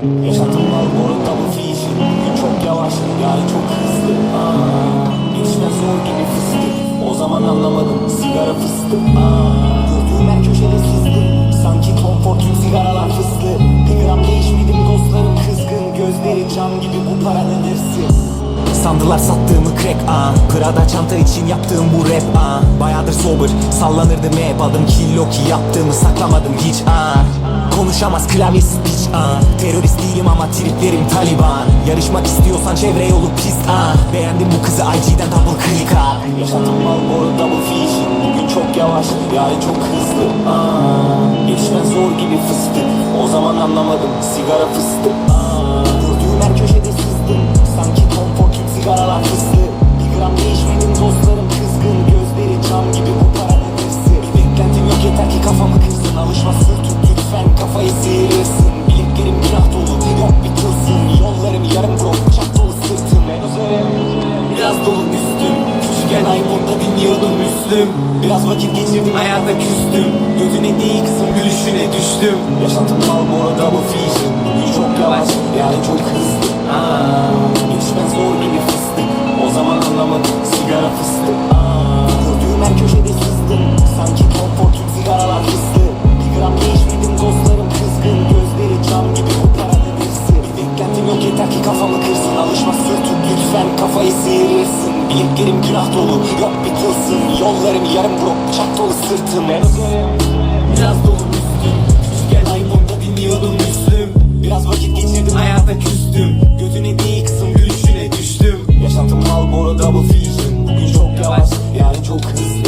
Yaşantım var bu arada double vision Bugün çok yavaş yani çok hızlı Aa, Geçmez zor gibi fıstık O zaman anlamadım sigara fıstık Aa, Gördüğüm her köşede sızdım Sanki konfor tüm sigaralar fıslı Bir gram değişmedim dostlarım kızgın Gözleri cam gibi bu paranın hırsı Sandılar sattığımı crack ah. Prada çanta için yaptığım bu rap ah. Bayağıdır sober sallanırdım hep Adım kilo ki yaptığımı saklamadım hiç ah. Konuşamaz klavyesiz piç ah. Terörist değilim ama triplerim Taliban. Yarışmak istiyorsan çevre yolu pist ah. Beğendim bu kızı IG'den double click ah. Yaşantım mal boru double vision Bugün çok yavaş yarın çok hızlı ah. Geçmez zor gibi fıstık. O zaman anlamadım sigara fıstık ah Küçükken iPhone'da dinliyordum Müslüm Biraz vakit geçirdim hayata küstüm. Gözüne değil kızım gülüşüne düştüm. Yaşantım arada bu vision Bugün çok yavaş yani çok hızlı. Aa, yeter ki kafamı kırsın Alışma sır tut lütfen kafayı sıyırırsın Bileklerim günah dolu yok bir tılsım Yollarım yarım bro bıçak dolu sırtım. Biraz dolu üstüm. Küçükken iPhone'da dinliyordum Müslüm. Biraz vakit geçirdim hayata küstüm. Gözüne değil kızım gülüşüne düştüm. Yaşantım mal boru double vision Bugün çok yavaş yani çok hızlı